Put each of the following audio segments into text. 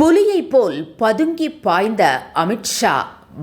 புலியைப் போல் பதுங்கி பாய்ந்த அமித்ஷா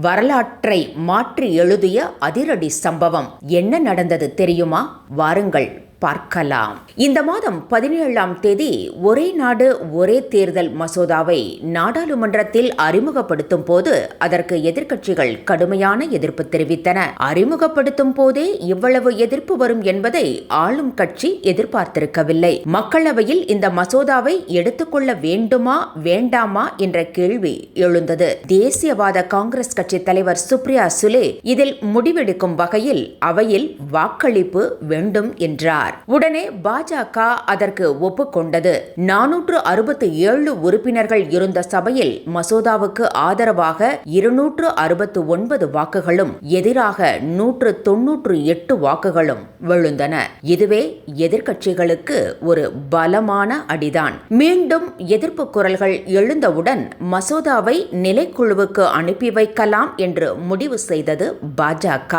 வரலாற்றை மாற்றி எழுதிய அதிரடி சம்பவம். என்ன நடந்தது தெரியுமா? வாருங்கள். பார்க்கலாம். இந்த மாதம் பதினேழாம் தேதி ஒரே நாடு ஒரே தேர்தல் மசோதாவை நாடாளுமன்றத்தில் அறிமுகப்படுத்தும் போது அதற்கு எதிர்க்கட்சிகள் கடுமையான எதிர்ப்பு தெரிவித்தன. அறிமுகப்படுத்தும் போதே இவ்வளவு எதிர்ப்பு வரும் என்பதை ஆளும் கட்சி எதிர்பார்த்திருக்கவில்லை. மக்களவையில் இந்த மசோதாவை எடுத்துக்கொள்ள வேண்டுமா வேண்டாமா என்ற கேள்வி எழுந்தது. தேசியவாத காங்கிரஸ் கட்சி தலைவர் சுப்ரியா சுலே இதில் முடிவெடுக்கும் வகையில் அவையில் வாக்களிப்பு வேண்டும் என்றார். உடனே பாஜக அதற்கு ஒப்புக்கொண்டது. நானூற்று அறுபத்தி ஏழு உறுப்பினர்கள் இருந்த சபையில் மசோதாவுக்கு ஆதரவாக இருநூற்று அறுபத்து ஒன்பது வாக்குகளும் எதிராக நூற்று தொன்னூற்று எட்டு வாக்குகளும் விழுந்தன. இதுவே எதிர்க்கட்சிகளுக்கு ஒரு பலமான அடிதான். மீண்டும் எதிர்ப்பு குரல்கள் எழுந்தவுடன் மசோதாவை நிலைக்குழுவுக்கு அனுப்பி வைக்கலாம் என்று முடிவு செய்தது பாஜக.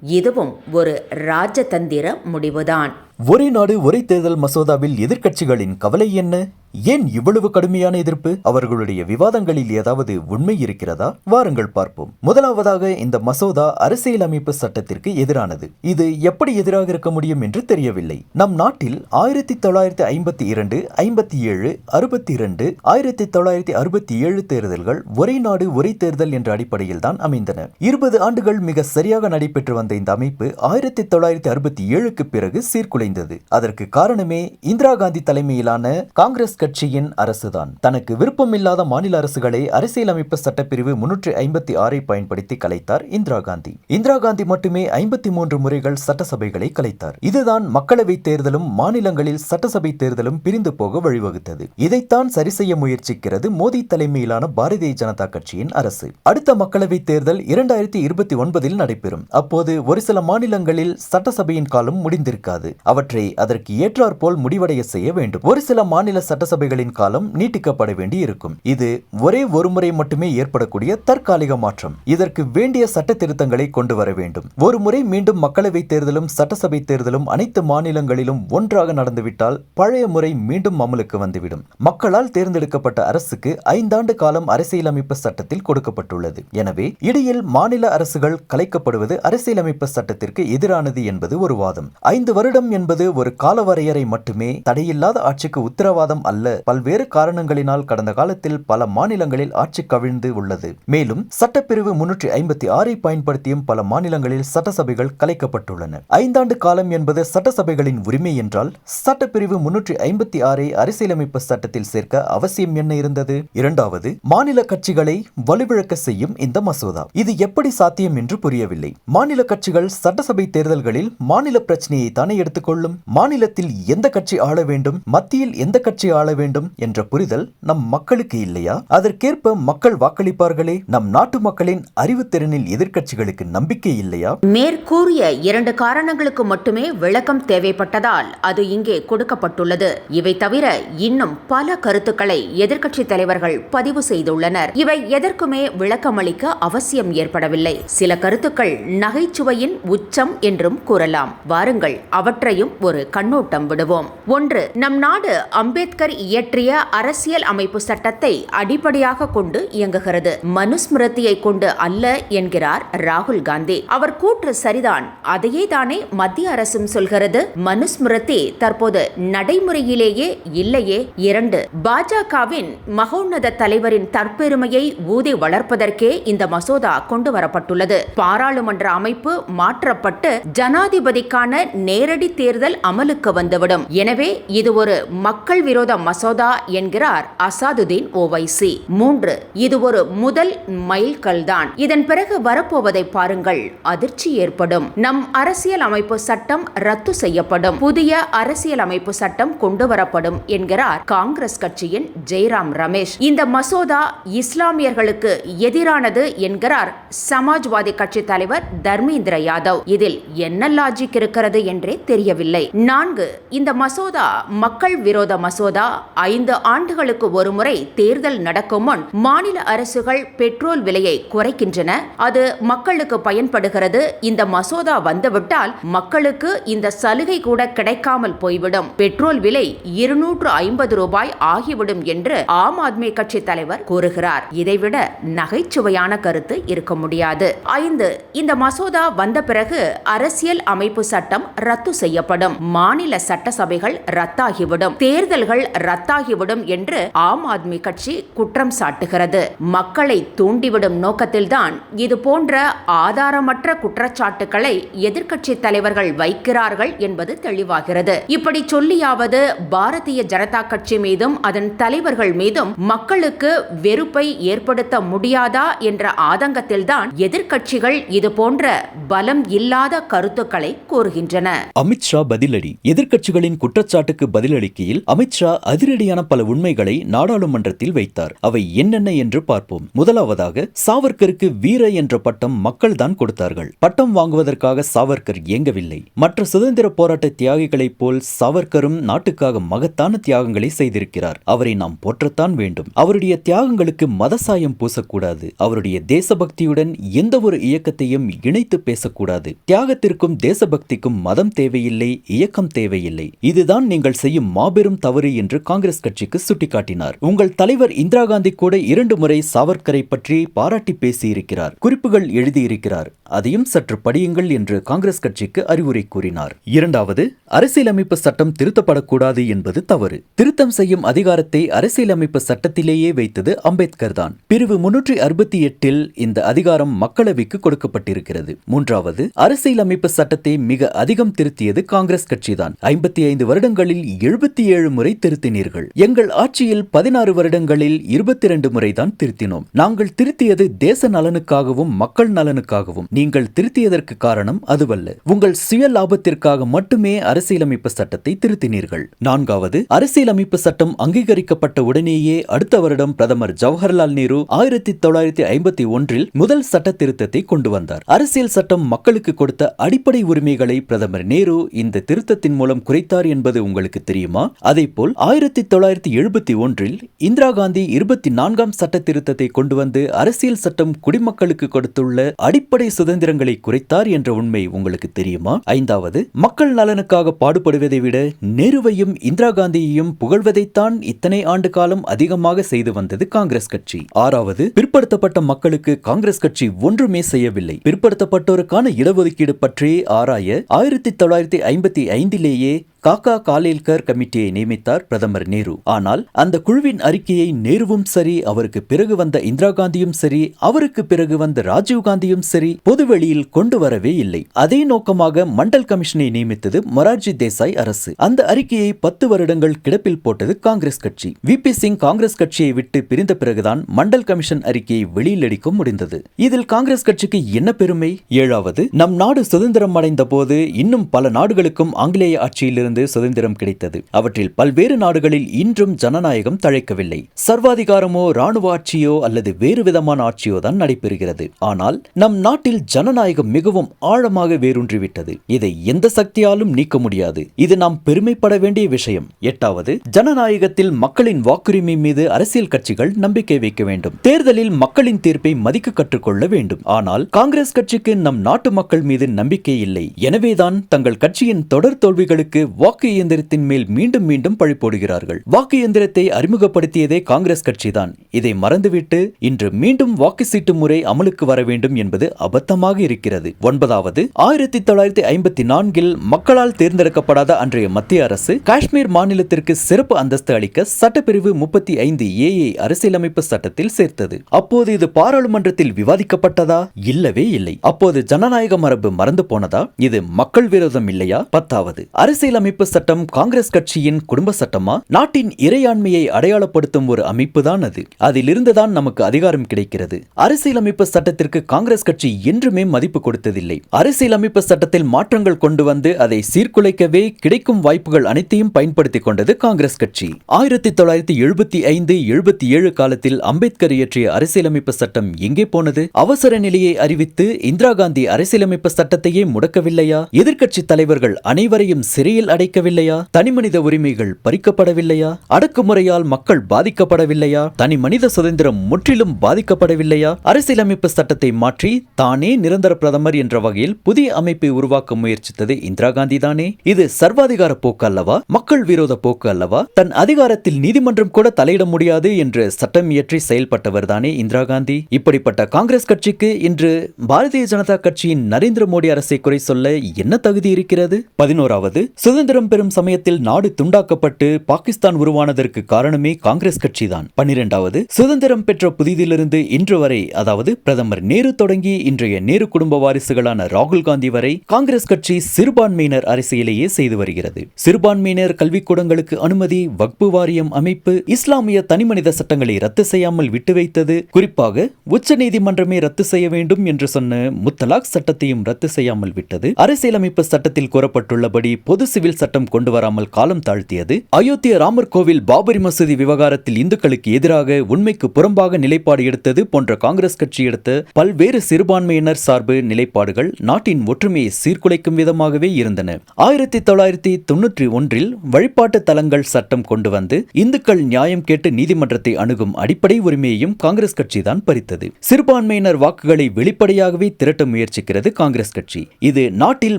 இதுவும் ஒரு ராஜதந்திர முடிவுதான். ஒரே நாடு ஒரே தேர்தல் மசோதாவில் எதிர்க்கட்சிகளின் கவலை என்ன? ஏன் இவ்வளவு கடுமையான எதிர்ப்பு? அவர்களுடைய விவாதங்களில் ஏதாவது உண்மை இருக்கிறதா? வாருங்கள் பார்ப்போம். முதலாவதாக இந்த மசோதா அரசியலமைப்பு சட்டத்திற்கு எதிரானது. இது எப்படி எதிராக இருக்க முடியும் என்று தெரியவில்லை. நம் நாட்டில் ஆயிரத்தி தொள்ளாயிரத்தி ஐம்பத்தி இரண்டு ஐம்பத்தி ஏழு அறுபத்தி இரண்டு ஆயிரத்தி தொள்ளாயிரத்தி அறுபத்தி ஏழு தேர்தல்கள் ஒரே நாடு ஒரே தேர்தல் என்ற அடிப்படையில் தான் அமைந்தன. இருபது ஆண்டுகள் மிக சரியாக நடைபெற்று வந்த இந்த அமைப்பு ஆயிரத்தி தொள்ளாயிரத்தி அறுபத்தி ஏழுக்கு பிறகு சீர்குலைந்தது. அதற்கு காரணமே இந்திரா காந்தி தலைமையிலான காங்கிரஸ் கட்சியின் அரசுதான். தனக்கு விருப்பமில்லாத மாநில அரசுகளை அரசியலமைப்பு சட்டப்பிரிவு முன்னூற்றி ஐம்பத்தி ஆறை பயன்படுத்தி கலைத்தார் இந்திரா காந்தி. இந்திரா காந்தி மட்டுமே ஐம்பத்தி மூன்று முறைகள் சட்டசபைகளை கலைத்தார். இதுதான் மக்களவை தேர்தலும் மாநிலங்களில் சட்டசபை தேர்தலும் பிரிந்து போக வழிவகுத்தது. இதைத்தான் சரி செய்ய முயற்சிக்கிறது மோடி தலைமையிலான பாரதிய ஜனதா கட்சியின் அரசு. அடுத்த மக்களவை தேர்தல் இரண்டாயிரத்தி இருபத்தி ஒன்பதில் நடைபெறும். அப்போது ஒரு சில மாநிலங்களில் சட்டசபையின் காலம் முடிந்திருக்காது. அவற்றை அதற்கு ஏற்றாற்போல் முடிவடைய செய்ய வேண்டும். ஒரு சில மாநில சட்ட சட்டசபைகளின் காலம் நீட்டிக்கப்பட வேண்டி இருக்கும் இது ஒரே ஒரு முறை மட்டுமே ஏற்படக்கூடிய தற்காலிக மாற்றம். இதற்கு வேண்டிய சட்ட திருத்தங்களை கொண்டு வர வேண்டும். ஒரு முறை மீண்டும் மக்களவை தேர்தலும் சட்டசபை தேர்தலும் அனைத்து மாநிலங்களிலும் ஒன்றாக நடந்துவிட்டால் பழைய முறை மீண்டும் அமலுக்கு வந்துவிடும். மக்களால் தேர்ந்தெடுக்கப்பட்ட அரசுக்கு ஐந்தாண்டு காலம் அரசியலமைப்பு சட்டத்தில் கொடுக்கப்பட்டுள்ளது. எனவே இடையில் மாநில அரசுகள் கலைக்கப்படுவது அரசியலமைப்பு சட்டத்திற்கு எதிரானது என்பது ஒரு வாதம். ஐந்து வருடம் என்பது ஒரு காலவரையறை மட்டுமே தடையில்லாத ஆட்சிக்கு உத்தரவாதம் அல்ல. அல்ல பல்வேறு காரணங்களினால் கடந்த காலத்தில் பல மாநிலங்களில் ஆட்சி கவிழ்ந்து உள்ளது. மேலும் சட்டப்பிரிவு முன்னூற்றி ஐம்பத்தி ஆறை பயன்படுத்தியும் பல மாநிலங்களில் சட்டசபைகள் கலைக்கப்பட்டுள்ளன. ஐந்தாண்டு காலம் என்பது சட்டசபைகளின் உரிமை என்றால் சட்டப்பிரிவு முன்னூற்றி ஐம்பத்தி ஆறை அரசியலமைப்பு சட்டத்தில் சேர்க்க அவசியம் என்ன இருந்தது? இரண்டாவது மாநில கட்சிகளை வலுவிழக்க செய்யும் இந்த மசோதா. இது எப்படி சாத்தியம் என்று புரியவில்லை. மாநில கட்சிகள் சட்டசபை தேர்தல்களில் மாநில பிரச்சனையை தானே எடுத்துக்கொள்ளும்? மாநிலத்தில் எந்த கட்சி ஆள வேண்டும்? மத்தியில் எந்த கட்சி ஆள வேண்டும் என்ற புரிதல் நம் மக்களுக்கு இல்லையா? அதற்கேற்ப மக்கள் வாக்களிப்பார்களே? நம் நாட்டு மக்களின் அறிவுத்திறனில் எதிர்க்கட்சிகளுக்கு நம்பிக்கை இல்லையா? மேற்கூறிய இரண்டு காரணங்களுக்கு மட்டுமே விளக்கம் தேவைப்பட்டதால் அது இங்கே கொடுக்கப்பட்டுள்ளது. இவை தவிர இன்னும் பல கருத்துக்களை எதிர்க்கட்சி தலைவர்கள் பதிவு செய்துள்ளனர். இவை எதற்குமே விளக்கமளிக்க அவசியம் ஏற்படவில்லை. சில கருத்துக்கள் நகைச்சுவையின் உச்சம் என்றும் கூறலாம். வாருங்கள் அவற்றையும் ஒரு கண்ணோட்டம் விடுவோம். ஒன்று நம் நாடு அம்பேத்கர் இயற்றிய அரசியல் அமைப்பு சட்டத்தை அடிப்படையாக கொண்டு இயங்குகிறது. மனுஸ்மிருதியை கொண்டு அல்ல என்கிறார் ராகுல் காந்தி. அவர் கூற்று சரிதான். அதையே தானே மத்திய அரசும் சொல்கிறது. மனுஸ்மிருதி தற்போது நடைமுறையிலேயே இல்லையே. இரண்டு பாஜகவின் மகோன்னத தலைவரின் தற்பெருமையை ஊதி வளர்ப்பதற்கே இந்த மசோதா கொண்டு வரப்பட்டுள்ளது. பாராளுமன்ற அமைப்பு மாற்றப்பட்டு ஜனாதிபதிக்கான நேரடி தேர்தல் அமலுக்கு வந்துவிடும். எனவே இது ஒரு மக்கள் விரோத மசோதா என்கிறார் அசாதுதீன் ஓவைசி. மூன்று இது ஒரு முதல் மைல்கல் தான் இதன் பிறகு வரப்போவதை பாருங்கள் அதிர்ச்சி ஏற்படும். நம் அரசியல் அமைப்பு சட்டம் ரத்து செய்யப்படும். புதிய அரசியல் அமைப்பு சட்டம் கொண்டு வரப்படும் என்கிறார் காங்கிரஸ் கட்சியின் ஜெய்ராம் ரமேஷ். இந்த மசோதா இஸ்லாமியர்களுக்கு எதிரானது என்கிறார் சமாஜ்வாதி கட்சி தலைவர் தர்மேந்திர யாதவ். இதில் என்ன லாஜிக் இருக்கிறது என்றே தெரியவில்லை. நான்கு இந்த மசோதா மக்கள் விரோத மசோதா ஐந்து ஆண்டுகளுக்கு ஒருமுறை தேர்தல் நடக்கும் முன் மாநில அரசுகள் பெட்ரோல் விலையை குறைக்கின்றன. அது மக்களுக்கு பயன்படுகிறது. இந்த மசோதா வந்துவிட்டால் மக்களுக்கு இந்த சலுகை கூட கிடைக்காமல் போய்விடும். பெட்ரோல் விலை இருநூற்று ஐம்பது ரூபாய் ஆகிவிடும் என்று ஆம் ஆத்மி கட்சி தலைவர் கூறுகிறார். இதைவிட நகைச்சுவையான கருத்து இருக்க முடியாது. ஐந்து இந்த மசோதா வந்த பிறகு அரசியல் அமைப்பு சட்டம் ரத்து செய்யப்படும். மாநில சட்டசபைகள் ரத்தாகிவிடும். தேர்தல்கள் ரத்தாகிவிடும் என்று ஆம் ஆத்மி கட்சி குற்றம் சாட்டுகிறது. மக்களை தூண்டிவிடும் நோக்கத்தில்தான் இது போன்ற ஆதாரமற்ற குற்றச்சாட்டுகளை எதிர்க்கட்சி தலைவர்கள் வைக்கிறார்கள் என்பது தெளிவாகிறது. இப்படி சொல்லியாவது பாரதிய ஜனதா கட்சி மீதும் அதன் தலைவர்கள் மீதும் மக்களுக்கு வெறுப்பை ஏற்படுத்த முடியாதா என்ற ஆதங்கத்தில்தான் எதிர்க்கட்சிகள் இது போன்ற பலம் இல்லாத கருத்துக்களை கூறுகின்றன. அமித்ஷா பதிலடி. எதிர்க்கட்சிகளின் குற்றச்சாட்டுக்கு பதிலளிக்கையில் அமித்ஷா அதிரடியான பல உண்மைகளை நாடாளுமன்றத்தில் வைத்தார். அவை என்னென்ன என்று பார்ப்போம். முதலாவதாக சாவர்கருக்கு வீர என்ற பட்டம் மக்கள் தான் கொடுத்தார்கள். பட்டம் வாங்குவதற்காக சாவர்கர் இயங்கவில்லை. மற்ற சுதந்திர போராட்ட தியாகிகளைப் போல் சாவர்கரும் நாட்டுக்காக மகத்தான தியாகங்களை செய்திருக்கிறார். அவரை நாம் போற்றத்தான் வேண்டும். அவருடைய தியாகங்களுக்கு மதசாயம் பூசக்கூடாது. அவருடைய தேசபக்தியுடன் எந்த ஒரு இயக்கத்தையும் இணைத்து பேசக்கூடாது. தியாகத்திற்கும் தேசபக்திக்கும் மதம் தேவையில்லை இயக்கம் தேவையில்லை. இதுதான் நீங்கள் செய்யும் மாபெரும் தவறு என்று காங்கிரஸ் கட்சிக்கு சுட்டிக்காட்டினார். உங்கள் தலைவர் இந்திரா காந்தி கூட இரண்டு முறை சாவர்கரை பற்றி பாராட்டி பேசியிருக்கிறார். குறிப்புகள் எழுதியிருக்கிறார். அதையும் சற்று படியுங்கள் என்று காங்கிரஸ் கட்சிக்கு அறிவுரை கூறினார். இரண்டாவது அரசியலமைப்பு சட்டம் திருத்தப்படக்கூடாது என்பது தவறு. திருத்தம் செய்யும் அதிகாரத்தை அரசியலமைப்பு சட்டத்திலேயே வைத்தது அம்பேத்கர் தான். பிரிவு முன்னூற்றி அறுபத்தி எட்டில் இந்த அதிகாரம் மக்களவைக்கு கொடுக்கப்பட்டிருக்கிறது. மூன்றாவது அரசியலமைப்பு சட்டத்தை மிக அதிகம் திருத்தியது காங்கிரஸ் கட்சிதான் ஐம்பத்தி ஐந்து வருடங்களில் எழுபத்தி ஏழு முறை திருத்தினீர்கள். எங்கள் ஆட்சியில் பதினாறு வருடங்களில் இருபத்தி இரண்டு முறைதான் திருத்தினோம். நாங்கள் திருத்தியது தேச நலனுக்காகவும் மக்கள் நலனுக்காகவும். நீங்கள் திருத்தியதற்கு காரணம் அதுவல்ல. உங்கள் சுய லாபத்திற்காக மட்டுமே அரசியலமைப்பு சட்டத்தை திருத்தினீர்கள். நான்காவது அரசியலமைப்பு சட்டம் அங்கீகரிக்கப்பட்ட உடனேயே அடுத்த வருடம் பிரதமர் ஜவஹர்லால் நேரு ஆயிரத்தி தொள்ளாயிரத்தி ஐம்பத்தி ஒன்றில் முதல் சட்ட திருத்தத்தை கொண்டு வந்தார். அரசியல் சட்டம் மக்களுக்கு கொடுத்த அடிப்படை உரிமைகளை பிரதமர் நேரு இந்த திருத்தத்தின் மூலம் குறைத்தார் என்பது உங்களுக்கு தெரியுமா? அதே அதேபோல் ஆயிரத்தி தொள்ளாயிரத்தி எழுபத்தி ஒன்றில் இந்திரா காந்தி இருபத்தி நான்காம் சட்ட திருத்தத்தை கொண்டு வந்து அரசியல் சட்டம் குடிமக்களுக்கு கொடுத்துள்ள அடிப்படை சுதந்திரங்களை குறைத்தார் என்ற உண்மை உங்களுக்கு தெரியுமா? ஐந்தாவது மக்கள் நலனுக்காக பாடுபடுவதை விட நேருவையும் இந்திரா காந்தியையும் புகழ்வதைத்தான் இத்தனை ஆண்டு காலம் அதிகமாக செய்து வந்தது காங்கிரஸ் கட்சி. ஆறாவது பிற்படுத்தப்பட்ட மக்களுக்கு காங்கிரஸ் கட்சி ஒன்றுமே செய்யவில்லை. பிற்படுத்தப்பட்டோருக்கான இடஒதுக்கீடு பற்றி ஆராய ஆயிரத்தி தொள்ளாயிரத்தி ஐம்பத்தி ஐந்திலேயே காக்கா காலேல்கர் கமிட்டியை நியமித்தார் பிரதமர் நேரு. ஆனால் அந்த குழுவின் அறிக்கையை நேருவும் சரி அவருக்கு பிறகு வந்த இந்திரா காந்தியும் சரி அவருக்கு பிறகு வந்த ராஜீவ்காந்தியும் சரி பொதுவெளியில் கொண்டு வரவே இல்லை. அதே நோக்கமாக மண்டல் கமிஷனை நியமித்தது மொரார்ஜி தேசாய் அரசு. அந்த அறிக்கையை பத்து வருடங்கள் கிடப்பில் போட்டது காங்கிரஸ் கட்சி. வி. பி. சிங் காங்கிரஸ் கட்சியை விட்டு பிரிந்த பிறகுதான் மண்டல் கமிஷன் அறிக்கையை வெளியில் அடிக்க முடிந்தது. இதில் காங்கிரஸ் கட்சிக்கு என்ன பெருமை? ஏழாவது நம் நாடு சுதந்திரம் அடைந்த போது இன்னும் பல நாடுகளுக்கும் ஆங்கிலேய ஆட்சியிலிருந்து சுதந்திரம் கிடைத்தது. அவற்றில் பல்வேறு நாடுகளில் இன்றும் ஜனநாயகம் தழைக்கவில்லை. சர்வாதிகாரமோ ராணுவ ஆட்சியோ அல்லது வேறு விதமான ஆட்சியோ தான் நடைபெறுகிறது. ஆனால் நம் நாட்டில் ஜனநாயகம் மிகவும் ஆழமாக வேரூன்றிவிட்டது. இதை எந்த சக்தியாலும் நீக்க முடியாது. இது நாம் பெருமைப்பட வேண்டிய விஷயம். எட்டாவது ஜனநாயகத்தில் மக்களின் வாக்குரிமை மீது அரசியல் கட்சிகள் நம்பிக்கை வைக்க வேண்டும். தேர்தலில் மக்களின் தீர்ப்பை மதிக்க கற்றுக்கொள்ள வேண்டும். ஆனால் காங்கிரஸ் கட்சிக்கு நம் நாட்டு மக்கள் மீது நம்பிக்கை இல்லை. எனவேதான் தங்கள் கட்சியின் தொடர் தோல்விகளுக்கு வாக்கு இயந்திரத்தின் மேல் மீண்டும் மீண்டும் பழி போடுகிறார்கள். வாக்கு இயந்திரத்தை அறிமுகப்படுத்தியதே காங்கிரஸ் கட்சிதான். இதை மறந்துவிட்டு இன்று மீண்டும் வாக்கு சீட்டு முறை அமலுக்கு வர வேண்டும் என்பது அபத்தமாக இருக்கிறது. ஒன்பதாவது ஆயிரத்தி தொள்ளாயிரத்தி ஐம்பத்தி நான்கில் மக்களால் தேர்ந்தெடுக்கப்படாத அன்றைய மத்திய அரசு காஷ்மீர் மாநிலத்திற்கு சிறப்பு அந்தஸ்து அளிக்க சட்டப்பிரிவு முப்பத்தி ஐந்து ஏஏ அரசியலமைப்பு சட்டத்தில் சேர்த்தது. அப்போது இது பாராளுமன்றத்தில் விவாதிக்கப்பட்டதா? இல்லவே இல்லை. அப்போது ஜனநாயக மரபு மறந்து போனதா? இது மக்கள் விரோதம் இல்லையா? பத்தாவது அரசியலமைப்பு சட்டம் காங்கிரஸ் கட்சியின் குடும்ப சட்டமா? நாட்டின் இறையாண்மையை அடையாளப்படுத்தும் ஒரு அமைப்பு தான் அது. அதிலிருந்துதான் நமக்கு அதிகாரம் கிடைக்கிறது. அரசியலமைப்பு சட்டத்திற்கு காங்கிரஸ் கட்சி என்றுமே மதிப்பு கொடுத்ததில்லை. அரசியலமைப்பு சட்டத்தில் மாற்றங்கள் கொண்டு வந்து அதை சீர்குலைக்கவே கிடைக்கும் வாய்ப்புகள் அனைத்தையும் பயன்படுத்திக் கொண்டது காங்கிரஸ் கட்சி. ஆயிரத்தி தொள்ளாயிரத்தி எழுபத்தி ஐந்து எழுபத்தி ஏழு காலத்தில் அம்பேத்கர் இயற்றிய அரசியலமைப்பு சட்டம் எங்கே போனது? அவசர நிலையை அறிவித்து இந்திரா காந்தி அரசியலமைப்பு சட்டத்தையே முடக்கவில்லையா? எதிர்க்கட்சி தலைவர்கள் அனைவரையும் சிறையில் அடைக்கவில்லையா தனிமனித உரிமைகள் பறிக்கப்படவில்லையா? அடக்குமுறையால் மக்கள் பாதிக்கப்படவில்லையா? தனி மனித சுதந்திரம் முற்றிலும் பாதிக்கப்படவில்லையா? அரசியலமைப்பு சட்டத்தை மாற்றி தானே நிரந்தர பிரதமர் என்ற வகையில் புதிய அமைப்பை உருவாக்க முயற்சித்தது இந்திரா காந்தி தானே. இது சர்வாதிகார போக்கு அல்லவா? மக்கள் விரோத போக்கு அல்லவா? தன் அதிகாரத்தில் நீதிமன்றம் கூட தலையிட முடியாது என்று சட்டம் இயற்றி செயல்பட்டவர் தானே இந்திரா காந்தி. இப்படிப்பட்ட காங்கிரஸ் கட்சிக்கு இன்று பாரதிய ஜனதா கட்சியின் நரேந்திர மோடி அரசை குறை சொல்ல என்ன தகுதி இருக்கிறது? பதினோராவது சுதந்திர சுதந்திரம் பெறும் சமயத்தில் நாடு துண்டாக்கப்பட்டு பாகிஸ்தான் உருவானதற்கு காரணமே காங்கிரஸ் கட்சிதான். பன்னிரெண்டாவது சுதந்திரம் பெற்ற புதிதிலிருந்து இன்று வரை அதாவது பிரதமர் நேரு தொடங்கி இன்றைய நேரு குடும்ப வாரிசுகளான ராகுல் காந்தி வரை காங்கிரஸ் கட்சி சிறுபான்மையினர் அரசியலையே செய்து வருகிறது. சிறுபான்மையினர் கல்விக்கூடங்களுக்கு அனுமதி வக்பு வாரியம் அமைப்பு இஸ்லாமிய தனிமனித சட்டங்களை ரத்து செய்யாமல் விட்டு வைத்தது குறிப்பாக உச்சநீதிமன்றமே ரத்து செய்ய வேண்டும் என்று சொன்ன முத்தலாக் சட்டத்தையும் ரத்து செய்யாமல் விட்டது. அரசியலமைப்பு சட்டத்தில் கூறப்பட்டுள்ளபடி பொது சிவில் சட்டம் கொண்டு வராமல் காலம் தாழ்த்தியது. அயோத்திய ராமர் கோவில் பாபரி மசூதி விவகாரத்தில் இந்துக்களுக்கு எதிராக உண்மைக்கு புறம்பாக நிலைப்பாடு எடுத்தது போன்ற காங்கிரஸ் கட்சி எடுத்த பல்வேறு சிறுபான்மையினர் சார்பு நிலைப்பாடுகள் நாட்டின் ஒற்றுமையை சீர்குலைக்கும் விதமாகவே இருந்தன. ஆயிரத்தி தொள்ளாயிரத்தி தொன்னூற்றி ஒன்றில் வழிபாட்டு தலங்கள் சட்டம் கொண்டு வந்து இந்துக்கள் நியாயம் கேட்டு நீதிமன்றத்தை அணுகும் அடிப்படை உரிமையையும் காங்கிரஸ் கட்சி தான் பறித்தது. சிறுபான்மையினர் வாக்குகளை வெளிப்படையாகவே திரட்ட முயற்சிக்கிறது காங்கிரஸ் கட்சி. இது நாட்டில்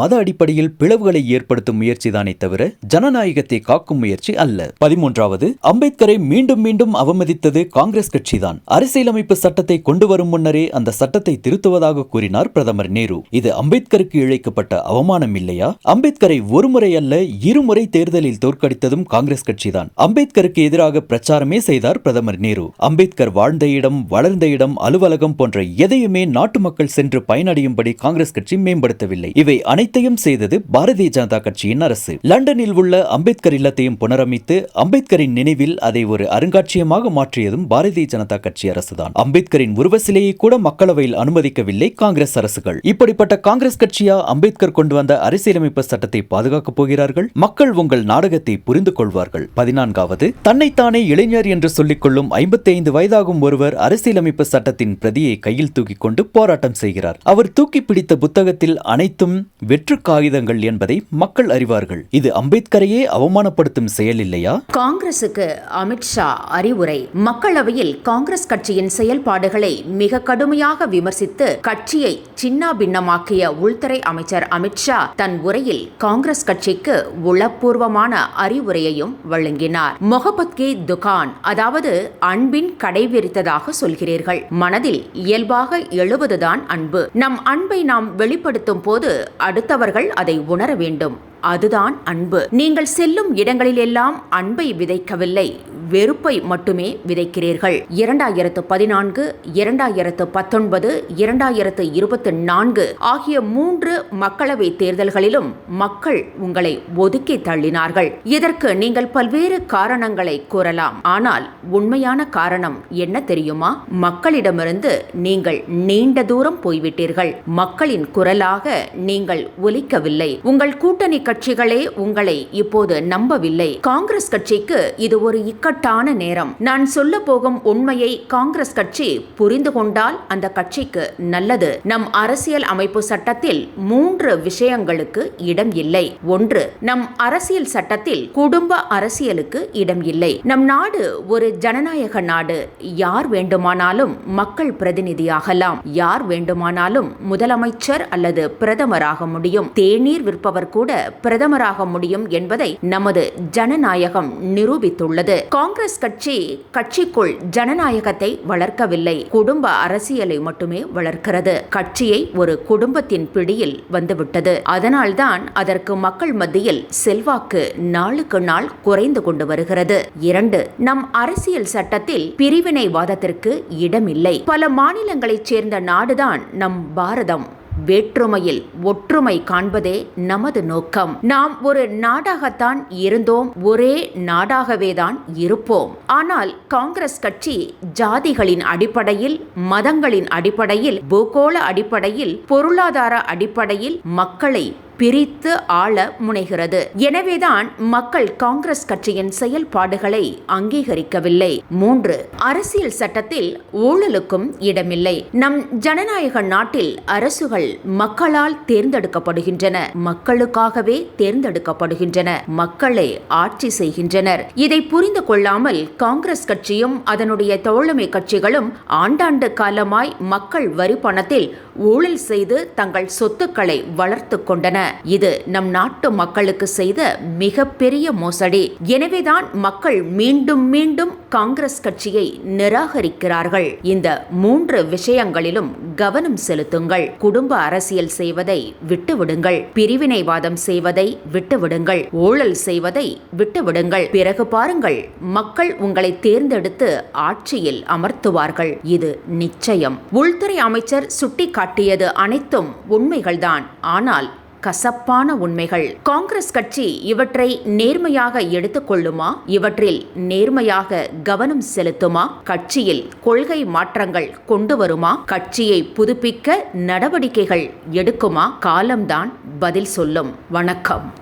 மத அடிப்படையில் பிளவுகளை ஏற்படுத்தும் முயற்சிதானே தவிர ஜனநாயகத்தை காக்கும் முயற்சி அல்ல. பதிமூன்றாவது அம்பேத்கரை மீண்டும் மீண்டும் அவமதித்தது காங்கிரஸ் கட்சிதான். அரசியலமைப்பு சட்டத்தை கொண்டு வரும் முன்னரே அந்த சட்டத்தை திருத்துவதாக கூறினார் பிரதமர் நேரு. இது அம்பேத்கருக்கு இழைக்கப்பட்ட அவமானம் இல்லையா? அம்பேத்கரை ஒருமுறை அல்ல இருமுறை தேர்தலில் தோற்கடித்ததும் காங்கிரஸ் கட்சிதான். அம்பேத்கருக்கு எதிராக பிரச்சாரமே செய்தார் பிரதமர் நேரு. அம்பேத்கர் வாழ்ந்த இடம் வளர்ந்த இடம் அலுவலகம் போன்ற எதையுமே நாட்டு மக்கள் சென்று பயனடையும்படி காங்கிரஸ் கட்சி மேம்படுத்தவில்லை. இவை அனைத்தையும் செய்தது பாரதிய ஜனதா கட்சியின் அரசு. லண்டனில் உள்ள அம்பேத்கர் இல்லத்தையும் புனரமைத்து அம்பேத்கரின் நினைவில் அதை ஒரு அருங்காட்சியகமாக மாற்றியதும் பாரதிய ஜனதா கட்சி அரசுதான். அம்பேத்கரின் உருவ சிலையை கூட மக்களவையில் அனுமதிக்கவில்லை காங்கிரஸ் அரசுகள். இப்படிப்பட்ட காங்கிரஸ் கட்சியா அம்பேத்கர் கொண்டு வந்த அரசியலமைப்பு சட்டத்தை பாதுகாக்கப் போகிறார்கள்? மக்கள் உங்கள் நாடகத்தை புரிந்து கொள்வார்கள். பதினான்காவது தன்னைத்தானே இளைஞர் என்று சொல்லிக் கொள்ளும் ஐம்பத்தி ஐந்து வயதாகும் ஒருவர் அரசியலமைப்பு சட்டத்தின் பிரதியை கையில் தூக்கிக் கொண்டு போராட்டம் செய்கிறார். அவர் தூக்கி பிடித்த புத்தகத்தில் அனைத்தும் வெற்று காகிதங்கள் என்பதை மக்கள் அறிவார்கள். இது அம்பேத்கரையே அவமானப்படுத்தும் செயல் இல்லையா? காங்கிரசுக்கு அமித்ஷா அறிவுரை. மக்களவையில் காங்கிரஸ் கட்சியின் செயல்பாடுகளை மிக கடுமையாக விமர்சித்து கட்சியை சின்னாபின்னமாக்கிய உள்துறை அமைச்சர் அமித்ஷா தன் உரையில் காங்கிரஸ் கட்சிக்கு உளப்பூர்வமான அறிவுரையையும் வழங்கினார். மொஹபத்கே துகான் அதாவது அன்பின் கடைவிரித்ததாக சொல்கிறீர்கள். மனதில் இயல்பாக எழுவதுதான் அன்பு. நம் அன்பை நாம் வெளிப்படுத்தும் போது அடுத்தவர்கள் அதை உணர வேண்டும். அதுதான் அன்பு. நீங்கள் செல்லும் இடங்களிலெல்லாம் அன்பை விதைக்கவில்லை. வெறுப்பை மட்டுமே விதைக்கிறீர்கள். இரண்டாயிரத்து பதினான்கு இரண்டாயிரத்து பத்தொன்பது இரண்டாயிரத்து இருபத்தி நான்கு ஆகிய மூன்று மக்களவை தேர்தல்களிலும் மக்கள் உங்களை ஒதுக்கி தள்ளினார்கள். இதற்கு நீங்கள் பல்வேறு காரணங்களை கூறலாம். ஆனால் உண்மையான காரணம் என்ன தெரியுமா? மக்களிடமிருந்து நீங்கள் நீண்ட தூரம் போய்விட்டீர்கள். மக்களின் குரலாக நீங்கள் ஒலிக்கவில்லை. உங்கள் கூட்டணி கட்சிகளே உங்களை இப்போது நம்பவில்லை. காங்கிரஸ் கட்சிக்கு இது ஒரு இக்கட்டான நேரம். நான் சொல்ல போகும் உண்மையை காங்கிரஸ் கட்சி புரிந்து கொண்டால் அந்த கட்சிக்கு நல்லது. நம் அரசியல் அமைப்பு சட்டத்தில் மூன்று விஷயங்களுக்கு இடம் இல்லை. ஒன்று நம் அரசியல் சட்டத்தில் குடும்ப அரசியலுக்கு இடம் இல்லை. நம் நாடு ஒரு ஜனநாயக நாடு. யார் வேண்டுமானாலும் மக்கள் பிரதிநிதியாகலாம். யார் வேண்டுமானாலும் முதலமைச்சர் அல்லது பிரதமராக முடியும். தேநீர் விற்பவர் கூட பிரதமராக முடியும் என்பதை நமது ஜனநாயகம் நிரூபித்துள்ளது. காங்கிரஸ் கட்சி கட்சிக்குள் ஜனநாயகத்தை வளர்க்கவில்லை. குடும்ப அரசியலை மட்டுமே வளர்க்கிறது. கட்சியை ஒரு குடும்பத்தின் பிடியில் வந்துவிட்டது. அதனால்தான் அதற்கு மக்கள் மத்தியில் செல்வாக்கு நாளுக்கு நாள் குறைந்து கொண்டு வருகிறது. இரண்டு நம் அரசியல் சட்டத்தில் பிரிவினைவாதத்திற்கு இடமில்லை. பல மாநிலங்களைச் சேர்ந்த நாடுதான் நம் பாரதம். வேற்றுமையில் ஒற்றுமை காண்பதே நமது நோக்கம். நாம் ஒரு நாடாகத்தான் இருந்தோம் ஒரே நாடாகவே தான் இருப்போம். ஆனால் காங்கிரஸ் கட்சி ஜாதிகளின் அடிப்படையில் மதங்களின் அடிப்படையில் பூகோள அடிப்படையில் பொருளாதார அடிப்படையில் மக்களை பிரித்து ஆள முனைகிறது. எனவேதான் மக்கள் காங்கிரஸ் கட்சியின் செயல்பாடுகளை அங்கீகரிக்கவில்லை. மூன்று அரசியல் சட்டத்தில் ஊழலுக்கும் இடமில்லை. நம் ஜனநாயக நாட்டில் அரசுகள் மக்களால் தேர்ந்தெடுக்கப்படுகின்றன. மக்களுக்காகவே தேர்ந்தெடுக்கப்படுகின்றன. மக்களை ஆட்சி செய்கின்றனர். இதை புரிந்து கொள்ளாமல் காங்கிரஸ் கட்சியும் அதனுடைய தோழமை கட்சிகளும் ஆண்டாண்டு காலமாய் மக்கள் வரி பணத்தில் ஊழல் செய்து தங்கள் சொத்துக்களை வளர்த்து கொண்டன. இது நம் நாட்டு மக்களுக்கு செய்த மிகப்பெரிய மோசடி. எனவேதான் மக்கள் மீண்டும் மீண்டும் காங்கிரஸ் கட்சியை நிராகரிக்கிறார்கள். இந்த மூன்று விஷயங்களிலும் கவனம் செலுத்துங்கள். குடும்ப அரசியல் செய்வதை விட்டுவிடுங்கள். பிரிவினைவாதம் செய்வதை விட்டுவிடுங்கள். ஊழல் செய்வதை விட்டுவிடுங்கள். பிறகு பாருங்கள் மக்கள் உங்களை தேர்ந்தெடுத்து ஆட்சியில் அமர்த்துவார்கள். இது நிச்சயம். உள்துறை அமைச்சர் சுட்டிக்காட்டியது அனைத்தும் உண்மைகள்தான். ஆனால் கசப்பான உண்மைகள். காங்கிரஸ் கட்சி இவற்றை நேர்மையாக எடுத்துக்கொள்ளுமா இவற்றில் நேர்மையாக கவனம் செலுத்துமா? கட்சியில் கொள்கை மாற்றங்கள் கொண்டு வருமா? கட்சியை புதுப்பிக்க நடவடிக்கைகள் எடுக்குமா? காலம்தான் பதில் சொல்லும். வணக்கம்.